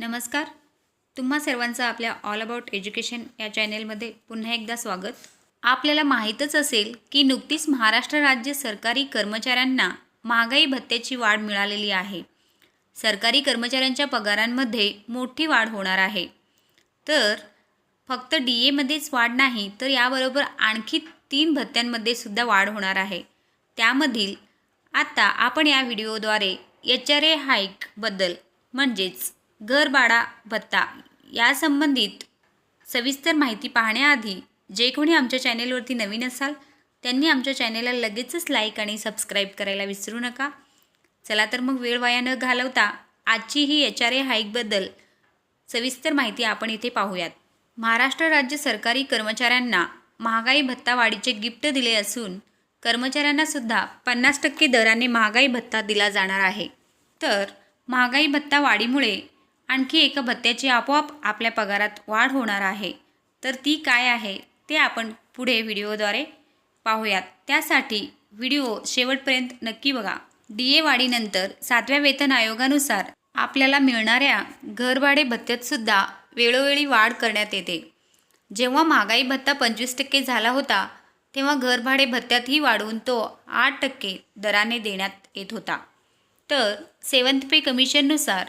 नमस्कार. तुम्हा सर्वांचं आपल्या ऑल अबाउट एज्युकेशन या चॅनेलमध्ये पुन्हा एकदा स्वागत. आपल्याला माहीतच असेल की नुकतीच महाराष्ट्र राज्य सरकारी कर्मचाऱ्यांना महागाई भत्त्याची वाढ मिळालेली आहे. सरकारी कर्मचाऱ्यांच्या पगारांमध्ये मोठी वाढ होणार आहे. तर फक्त डी एमध्येच वाढ नाही तर याबरोबर आणखी तीन भत्त्यांमध्ये सुद्धा वाढ होणार आहे. त्यामधील आत्ता आपण या व्हिडिओद्वारे एच आर ए हाईकबद्दल म्हणजेच घरभाडा भत्ता यासंबंधित सविस्तर माहिती पाहण्याआधी जे कोणी आमच्या चॅनेलवरती नवीन असाल त्यांनी आमच्या चॅनेलला लगेचच लाईक आणि सबस्क्राईब करायला विसरू नका. चला तर मग वेळ वाया न घालवता आजची ही एच आर ए हाईकबद्दल सविस्तर माहिती आपण इथे पाहूयात. महाराष्ट्र राज्य सरकारी कर्मचाऱ्यांना महागाई भत्ता वाढीचे गिफ्ट दिले असून कर्मचाऱ्यांनासुद्धा पन्नास टक्के दराने महागाई भत्ता दिला जाणार आहे. तर महागाई भत्ता वाढीमुळे आणखी एका भत्त्याची आपोआप आपल्या पगारात वाढ होणार आहे. तर ती काय आहे ते आपण पुढे व्हिडिओद्वारे पाहूयात. त्यासाठी व्हिडिओ शेवटपर्यंत नक्की बघा. डी ए वाढीनंतर सातव्या वेतन आयोगानुसार आपल्याला मिळणाऱ्या घरभाडे भत्त्यातसुद्धा वेळोवेळी वाढ करण्यात येते. जेव्हा महागाई भत्ता पंचवीस टक्के झाला होता तेव्हा घरभाडे भत्त्यातही वाढवून तो आठ टक्के दराने देण्यात येत होता. तर सेवन्थ पे कमिशननुसार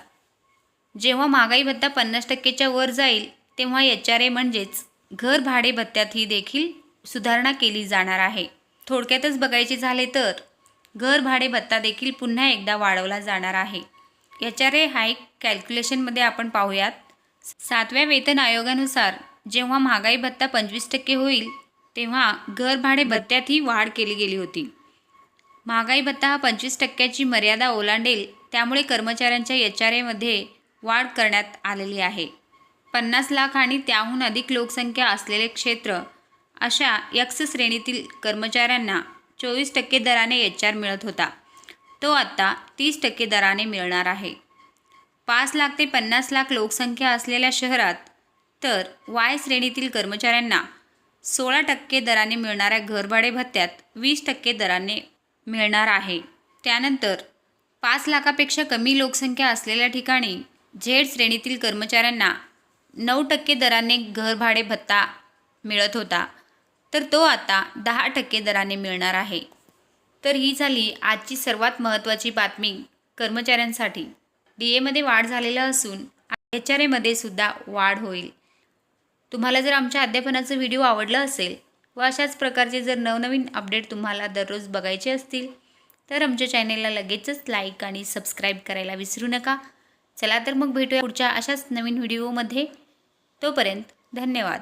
जेव्हा महागाई भत्ता पन्नास टक्केच्या वर जाईल तेव्हा एच आर ए म्हणजेच घर भाडे भत्त्यातही देखील सुधारणा केली जाणार आहे. थोडक्यातच बघायचे झाले तर घर भाडे भत्ता देखील पुन्हा एकदा वाढवला जाणार आहे. एच आर ए हाईक कॅल्क्युलेशनमध्ये आपण पाहूयात. सातव्या वेतन आयोगानुसार जेव्हा महागाई भत्ता पंचवीस टक्के होईल तेव्हा घर भाडे भत्त्यातही वाढ केली गेली होती. महागाई भत्ता हा पंचवीस टक्क्याची मर्यादा ओलांडेल त्यामुळे कर्मचाऱ्यांच्या एच आर एमध्ये वाढ करण्यात आलेली आहे. पन्नास लाख आणि त्याहून अधिक लोकसंख्या असलेले क्षेत्र अशा यक्स श्रेणीतील कर्मचाऱ्यांना चोवीस टक्के दराने एच आर मिळत होता. तो आत्ता तीस टक्के दराने मिळणार आहे. पाच लाख ते पन्नास लाख लोकसंख्या असलेल्या शहरात तर वाय श्रेणीतील कर्मचाऱ्यांना सोळा टक्के दराने मिळणाऱ्या घरभाडे भत्त्यात वीस टक्के दराने मिळणार आहे. त्यानंतर पाच लाखापेक्षा कमी लोकसंख्या असलेल्या ठिकाणी झेड श्रेणीतील कर्मचाऱ्यांना नऊ टक्के दराने घरभाडे भत्ता मिळत होता. तर तो आता दहा टक्के दराने मिळणार आहे. तर ही झाली आजची सर्वात महत्त्वाची बातमी कर्मचाऱ्यांसाठी. डी एमध्ये वाढ झालेलं असून एच आर एमध्ये सुद्धा वाढ होईल. तुम्हाला जर आमच्या अध्यापनाचं व्हिडिओ आवडला असेल व अशाच प्रकारचे जर नवनवीन अपडेट तुम्हाला दररोज बघायचे असतील तर आमच्या चॅनेलला लगेचच लाईक आणि सबस्क्राईब करायला विसरू नका. चला तर मग भेटूया पुढच्या अशाच नवीन व्हिडिओमध्ये. तोपर्यंत धन्यवाद.